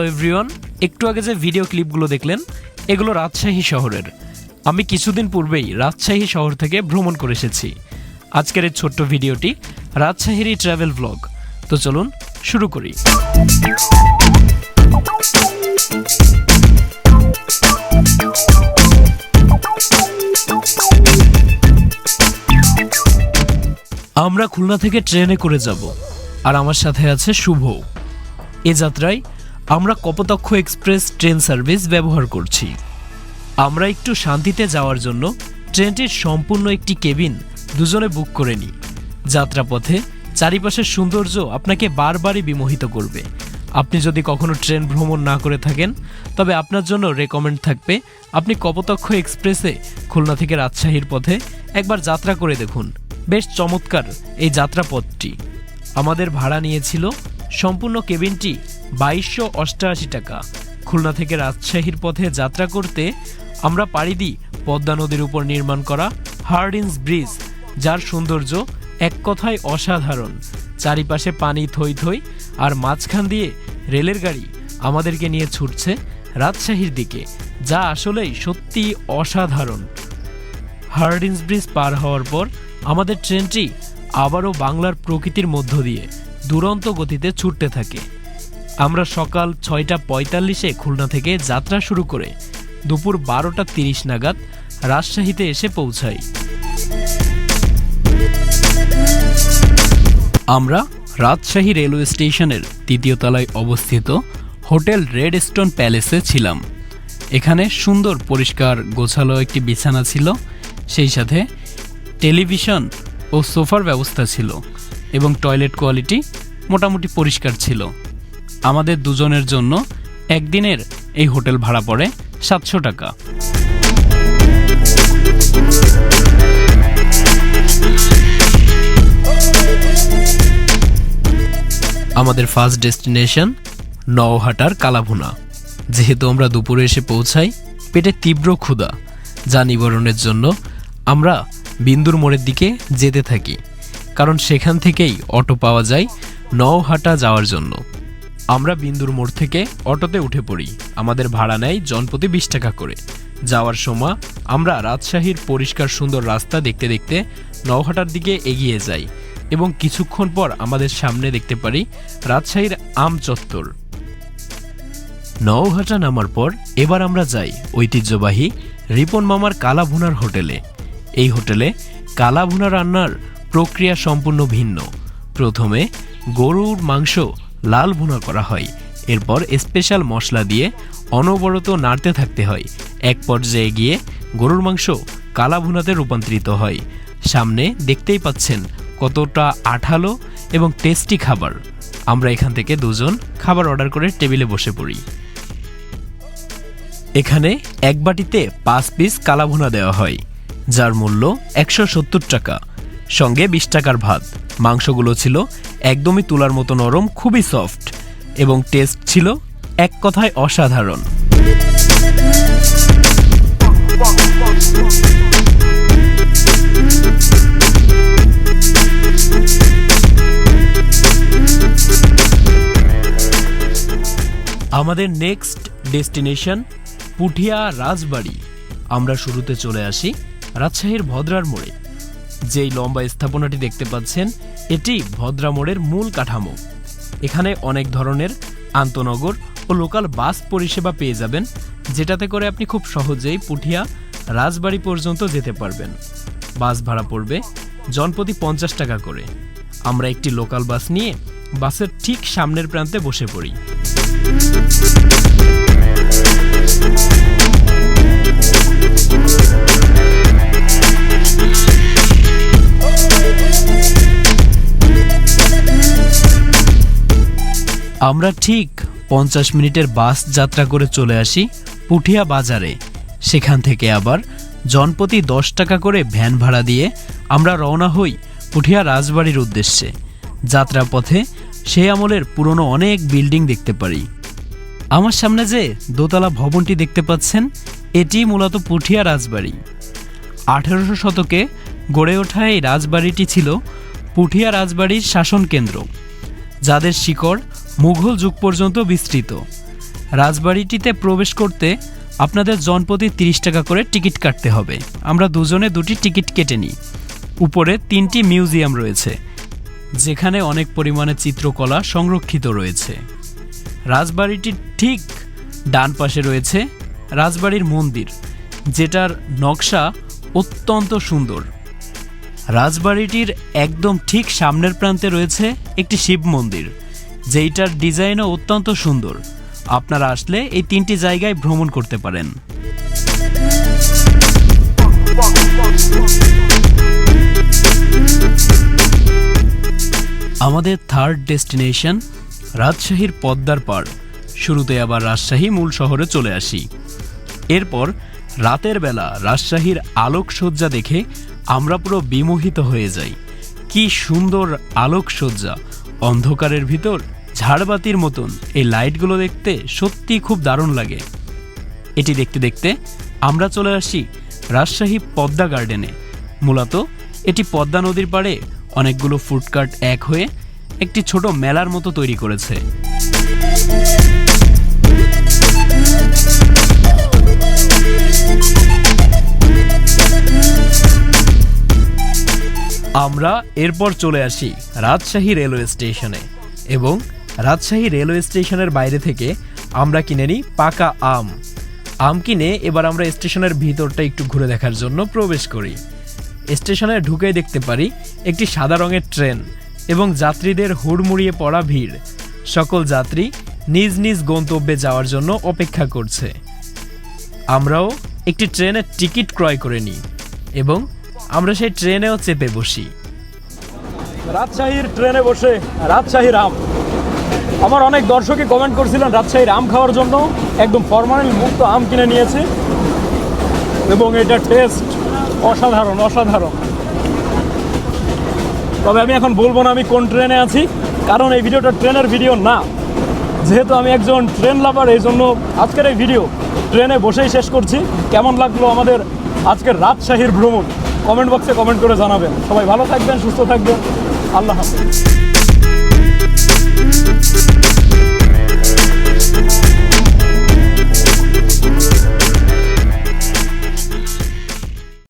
Hello everyone, একটু আগে যে ভিডিও ক্লিপগুলো দেখলেন, এগুলো রাজশাহী শহরের। আমি কিছুদিন পূর্বেই রাজশাহী শহর থেকে ভ্রমণ করে এসেছি। আজকের এই ছোট্ট ভিডিওটি রাজশাহীরই ট্রাভেল ব্লগ তো চলুন শুরু করি। আমরা খুলনা থেকে ট্রেনে করে যাব। আর আমার সাথে আছে শুভ। এ যাত্রায় আমরা কপোতাক্ষ এক্সপ্রেস ট্রেন সার্ভিস ব্যবহার করছি। আমরা একটু শান্তিতে যাওয়ার জন্য ট্রেনটির সম্পূর্ণ একটি কেবিন দুজনে বুক করে নিই। যাত্রাপথে চারিপাশের সৌন্দর্য আপনাকে বারবারই বিমোহিত করবে। আপনি যদি কখনো ট্রেন ভ্রমণ না করে থাকেন, তবে আপনার জন্য রেকমেন্ড থাকবে আপনি কপোতাক্ষ এক্সপ্রেসে খুলনা থেকে রাজশাহীর পথে একবার যাত্রা করে দেখুন। বেশ চমৎকার এই যাত্রাপথটি। আমাদের ভাড়া নিয়েছিল সম্পূর্ণ কেবিনটি বাইশশো অষ্টআশি টাকা। খুলনা থেকে রাজশাহীর পথে যাত্রা করতে আমরা পাড়ি দিই পদ্মা নদীর উপর নির্মাণ করা হার্ডিন্স ব্রিজ, যার সৌন্দর্য এক কথায় অসাধারণ। চারিপাশে পানি থই থই আর মাঝখান দিয়ে রেলের গাড়ি আমাদেরকে নিয়ে ছুটছে রাজশাহীর দিকে, যা আসলেই সত্যি অসাধারণ। হার্ডিন্স ব্রিজ পার হওয়ার পর আমাদের ট্রেনটি আবারও বাংলার প্রকৃতির মধ্য দিয়ে দুরন্ত গতিতে ছুটতে থাকে। আমরা সকাল ছয়টা পঁয়তাল্লিশে খুলনা থেকে যাত্রা শুরু করে দুপুর বারোটা তিরিশ নাগাদ রাজশাহীতে এসে পৌঁছাই। আমরা রাজশাহী রেলওয়ে স্টেশনের তৃতীয় তলায় অবস্থিত হোটেল রেড স্টোন প্যালেসে ছিলাম। এখানে সুন্দর পরিষ্কার গোছালো একটি বিছানা ছিল, সেই সাথে টেলিভিশন ও সোফার ব্যবস্থা ছিল এবং টয়লেট কোয়ালিটি মোটামুটি পরিষ্কার ছিল। আমাদের দুজনের জন্য একদিনের এই হোটেল ভাড়া পড়ে সাতশো টাকা। আমাদের ফার্স্ট ডেস্টিনেশন নওহাটার কালাভুনা। যেহেতু আমরা দুপুরে এসে পৌঁছাই, পেটে তীব্র ক্ষুধা, যা নিবারণের জন্য আমরা বিন্দুর মোড়ের দিকে যেতে থাকি। কারণ সেখান থেকেই অটো পাওয়া যায় নওহাটা যাওয়ার জন্য। আমরা বিন্দুর মোড় থেকে অটোতে উঠে পড়ি। আমাদের ভাড়া নেয় জনপ্রতি বিশ টাকা করে। যাওয়ার সময় আমরা রাজশাহীর পরিষ্কার সুন্দর রাস্তা দেখতে দেখতে নওহাটার দিকে এগিয়ে যাই এবং কিছুক্ষণ পর আমাদের সামনে দেখতে পারি রাজশাহীর আম চত্বর। নওহাটা নামার পর এবার আমরা যাই ঐতিহ্যবাহী রিপন মামার কালাভুনার হোটেলে। এই হোটেলে কালাভুনা রান্নার প্রক্রিয়া সম্পূর্ণ ভিন্ন। প্রথমে গরুর মাংস লাল ভুনা করা হয়। এরপর স্পেশাল মশলা দিয়ে অনবরত নাড়তে থাকতে হয়। এক পর্যায়ে গিয়ে গরুর মাংস কালা ভুনাতে রূপান্তরিত হয়। সামনে দেখতেই পাচ্ছেন কতটা আঠালো এবং টেস্টি খাবার। আমরা এখান থেকে দুজন খাবার অর্ডার করে টেবিলে বসে পড়ি। এখানে এক বাটিতে পাঁচ পিস কালাভুনা দেওয়া হয়, যার মূল্য একশো সত্তর টাকা। সঙ্গে বিশ টাকার ভাত। মাংসগুলো ছিল একদমই তুলার মতো নরম, খুবই সফট এবং টেস্ট ছিল এক কথায় অসাধারণ। আমাদের নেক্সট ডেস্টিনেশন পুঠিয়া রাজবাড়ি। আমরা শুরুতে চলে আসি রাজশাহীর ভদ্রার মোড়ে। যেই লম্বা স্থাপনাটি দেখতে পাচ্ছেন, এটি ভদ্রা মোড়ের মূল কাঠামো। এখানে অনেক ধরনের আন্তনগর ও লোকাল বাস পরিষেবা পেয়ে যাবেন, যেটাতে করে আপনি খুব সহজেই পুঠিয়া রাজবাড়ি পর্যন্ত যেতে পারবেন। বাস ভাড়া পড়বে জনপ্রতি পঞ্চাশ টাকা করে। আমরা একটি লোকাল বাস নিয়ে বাসের ঠিক সামনের প্রান্তে বসে পড়ি। আমরা ঠিক পঞ্চাশ মিনিটের বাস যাত্রা করে চলে আসি পুঠিয়া বাজারে। সেখান থেকে আবার জনপ্রতি দশ টাকা করে ভ্যান ভাড়া দিয়ে আমরা রওনা হই পুঠিয়া রাজবাড়ির উদ্দেশ্যে। যাত্রার পথে সেই আমলের পুরনো অনেক বিল্ডিং দেখতে পারি। আমার সামনে যে দোতলা ভবনটি দেখতে পাচ্ছেন, এটি মূলত পুঠিয়া রাজবাড়ি। আঠেরোশো শতকে গড়ে ওঠা এই রাজবাড়িটি ছিল পুঠিয়া রাজবাড়ির শাসন কেন্দ্র, যাদের শিকড় মুঘল যুগ পর্যন্ত বিস্তৃত। রাজবাড়িটিতে প্রবেশ করতে আপনাদের জনপ্রতি তিরিশ টাকা করে টিকিট কাটতে হবে। আমরা দুজনে দুটি টিকিট কেটে নিই। উপরে তিনটি মিউজিয়াম রয়েছে, যেখানে অনেক পরিমাণে চিত্রকলা সংরক্ষিত রয়েছে। রাজবাড়িটির ঠিক ডান পাশে রয়েছে রাজবাড়ির মন্দির, যেটার নকশা অত্যন্ত সুন্দর। রাজবাড়িটির একদম ঠিক সামনের প্রান্তে রয়েছে একটি শিব মন্দির। যেইটার ডিজাইনও অত্যন্ত সুন্দর। আপনারা আসলে এই তিনটি জায়গায় ভ্রমণ করতে পারেন। আমাদের থার্ড ডেস্টিনেশন রাজশাহীর পদ্মার পাড়। শুরুতে আবার রাজশাহী মূল শহরে চলে আসি। এরপর রাতের বেলা রাজশাহীর আলোকসজ্জা দেখে আমরা পুরো বিমোহিত হয়ে যাই। কি সুন্দর আলোকসজ্জা অন্ধকারের ভিতর ঝাড়বাতির মতন এই লাইটগুলো দেখতে সত্যি খুব দারুণ লাগে। এটি দেখতে দেখতে আমরা চলে আসি রাজশাহী পদ্মা গার্ডেনে। মূলত এটি পদ্মা নদীর পাড়ে অনেকগুলো ফুডকার্ট এক হয়ে একটি ছোট মেলার মতো তৈরি করেছে। আমরা এরপর চলে আসি রাজশাহী রেলওয়ে স্টেশনে এবং রাজশাহী রেলওয়ে স্টেশনের বাইরে থেকে আমরা কিনে নিই পাকা আম। আম কিনে এবার আমরা স্টেশনের ভিতরটা একটু ঘুরে দেখার জন্য প্রবেশ করি। স্টেশনে ঢুকে দেখতে পারি একটি সাদা রঙের ট্রেন এবং যাত্রীদের হুড়মুড়িয়ে পড়া ভিড়। সকল যাত্রী নিজ নিজ গন্তব্যে যাওয়ার জন্য অপেক্ষা করছে। আমরাও একটি ট্রেনের টিকিট ক্রয় করে নিই এবং আমরা সেই ট্রেনেও চেপে বসি। রাজশাহীর ট্রেনে বসে রাজশাহীর আম আমার অনেক দর্শকই কমেন্ট করছিলেন রাজশাহীর আম খাওয়ার জন্য। একদম ফরমালিন মুক্ত আম কিনে নিয়েছি। এবং এটা টেস্ট অসাধারণ অসাধারণ। তবে আমি এখন বলব না আমি কোন ট্রেনে আছি, কারণ এই ভিডিওটা ট্রেনের ভিডিও না। যেহেতু আমি একজন ট্রেন লাভার, এই জন্য আজকের এই ভিডিও ট্রেনে বসেই শেষ করছি। কেমন লাগল আমাদের আজকের রাজশাহীর ভ্রমণ? কমেন্ট বক্সে কমেন্ট করে জানাবেন। সবাই ভালো থাকবেন সুস্থ থাকবেন। আল্লাহ হাফেজ।